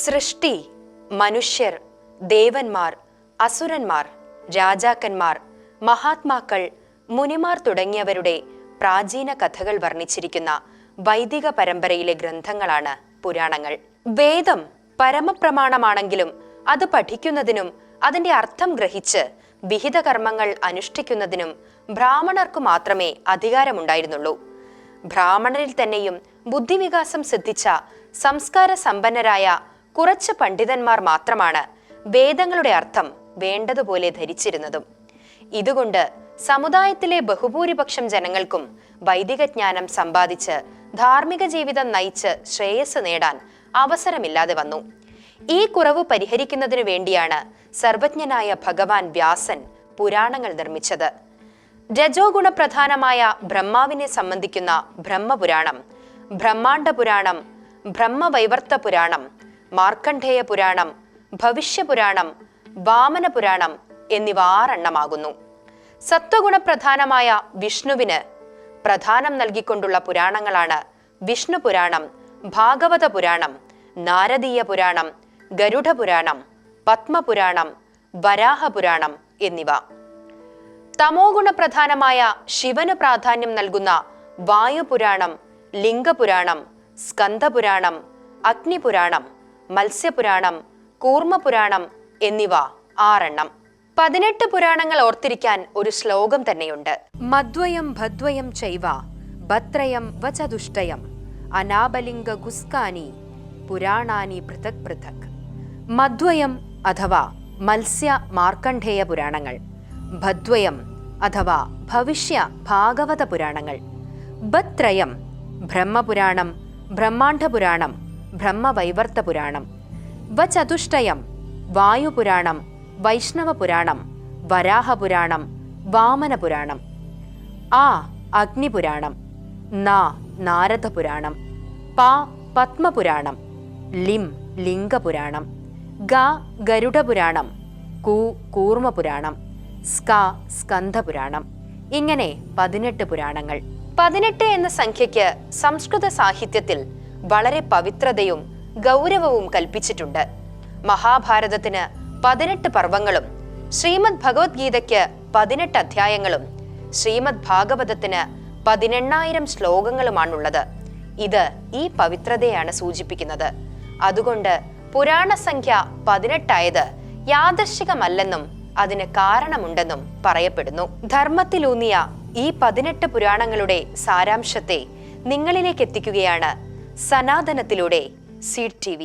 സൃഷ്ടി മനുഷ്യർ ദേവന്മാർ അസുരന്മാർ രാജാക്കന്മാർ മഹാത്മാക്കൾ മുനിമാർ തുടങ്ങിയവരുടെ പ്രാചീന കഥകൾ വർണിച്ചിരിക്കുന്ന വൈദിക പരമ്പരയിലെ ഗ്രന്ഥങ്ങളാണ് പുരാണങ്ങൾ. വേദം പരമപ്രമാണമാണെങ്കിലും അത് പഠിക്കുന്നതിനും അതിന്റെ അർത്ഥം ഗ്രഹിച്ച് വിഹിത കർമ്മങ്ങൾ അനുഷ്ഠിക്കുന്നതിനും ബ്രാഹ്മണർക്ക് മാത്രമേ അധികാരമുണ്ടായിരുന്നുള്ളൂ. ബ്രാഹ്മണരിൽ തന്നെയും ബുദ്ധിവികാസം സിദ്ധിച്ച സംസ്കാര സമ്പന്നരായ കുറച്ച് പണ്ഡിതന്മാർ മാത്രമാണ് വേദങ്ങളുടെ അർത്ഥം വേണ്ടതുപോലെ ധരിച്ചിരുന്നതും. ഇതുകൊണ്ട് സമുദായത്തിലെ ബഹുഭൂരിപക്ഷം ജനങ്ങൾക്കും വൈദിക ജ്ഞാനം സമ്പാദിച്ച് ധാർമ്മിക ജീവിതം നയിച്ച് ശ്രേയസ് നേടാൻ അവസരമില്ലാതെ വന്നു. ഈ കുറവ് പരിഹരിക്കുന്നതിനു വേണ്ടിയാണ് സർവജ്ഞനായ ഭഗവാൻ വ്യാസൻ പുരാണങ്ങൾ നിർമ്മിച്ചത്. രജോ ഗുണപ്രധാനമായ ബ്രഹ്മാവിനെ സംബന്ധിക്കുന്ന ബ്രഹ്മപുരാണം ബ്രഹ്മാണ്ഡ പുരാണം ബ്രഹ്മവൈവർത്ത പുരാണം മാർക്കണ്ഡേയ പുരാണം ഭവിഷ്യപുരാണം വാമന പുരാണം എന്നിവ ആറെണ്ണമാകുന്നു. സത്വഗുണപ്രധാനമായ വിഷ്ണുവിന് പ്രധാനം നൽകിക്കൊണ്ടുള്ള പുരാണങ്ങളാണ് വിഷ്ണു പുരാണം ഭാഗവത പുരാണം നാരദീയ പുരാണം ഗരുഡ പുരാണം പത്മപുരാണം വരാഹപുരാണം എന്നിവ. തമോഗുണപ്രധാനമായ ശിവന് പ്രാധാന്യം നൽകുന്ന വായുപുരാണം ലിംഗപുരാണം സ്കന്ദപുരാണം അഗ്നിപുരാണം മത്സ്യപുരാണം കൂർമ്മപുരാണം എന്നിവ ആറെണ്ണം. പതിനെട്ട് പുരാണങ്ങൾ ഓർത്തിരിക്കാൻ ഒരു ശ്ലോകം തന്നെയുണ്ട്. മദ്വയം ഭദ്വയം ചൈവ ഭത്രയം വചതുഷ്ടയം അനാബലിംഗ ഗുസ്കാനി പുരാണാനി പൃഥക് പൃഥക്. മദ്വയം അഥവാ മത്സ്യ മാർക്കണ്ഡേയ പുരാണങ്ങൾ ഭദ്വയം അഥവാ ഭവിഷ്യ ഭാഗവത പുരാണങ്ങൾ ബത്രയം ബ്രഹ്മപുരാണം ബ്രഹ്മാണ്ഡപുരാണം ബ്രഹ്മവൈവർത്ത പുരാണം വചതുഷ്ടയം വായുപുരാണം വൈഷ്ണവപുരാണം വരാഹപുരാണം വാമനപുരാണം ആ അഗ്നിപുരാണം നാ നാരദപുരാണം പാ പത്മപുരാണം ലിം ലിംഗപുരാണം ഗ ഗരുഡപുരാണം കൂ കൂർമ്മപുരാണം സ്ക സ്കന്ധപുരാണം. ഇങ്ങനെ പതിനെട്ട് പുരാണങ്ങൾ. പതിനെട്ട് എന്ന സംഖ്യയ്ക്ക് സംസ്കൃത സാഹിത്യത്തിൽ വളരെ പവിത്രതയും ഗൗരവവും കൽപ്പിച്ചിട്ടുണ്ട്. മഹാഭാരതത്തിന് പതിനെട്ട് പർവങ്ങളും ശ്രീമദ് ഭഗവത്ഗീതയ്ക്ക് പതിനെട്ട് അധ്യായങ്ങളും ശ്രീമദ് ഭാഗവതത്തിന് പതിനെണ്ണായിരം ശ്ലോകങ്ങളുമാണുള്ളത്. ഇത് ഈ പവിത്രതയാണ് സൂചിപ്പിക്കുന്നത്. അതുകൊണ്ട് പുരാണ സംഖ്യ പതിനെട്ടായത് യാദർശികമല്ലെന്നും അതിന് കാരണമുണ്ടെന്നും പറയപ്പെടുന്നു. ധർമ്മത്തിലൂന്നിയ ഈ പതിനെട്ട് പുരാണങ്ങളുടെ സാരാംശത്തെ നിങ്ങളിലേക്ക് എത്തിക്കുകയാണ് സനാതനത്തിലൂടെ സീഡ് ടി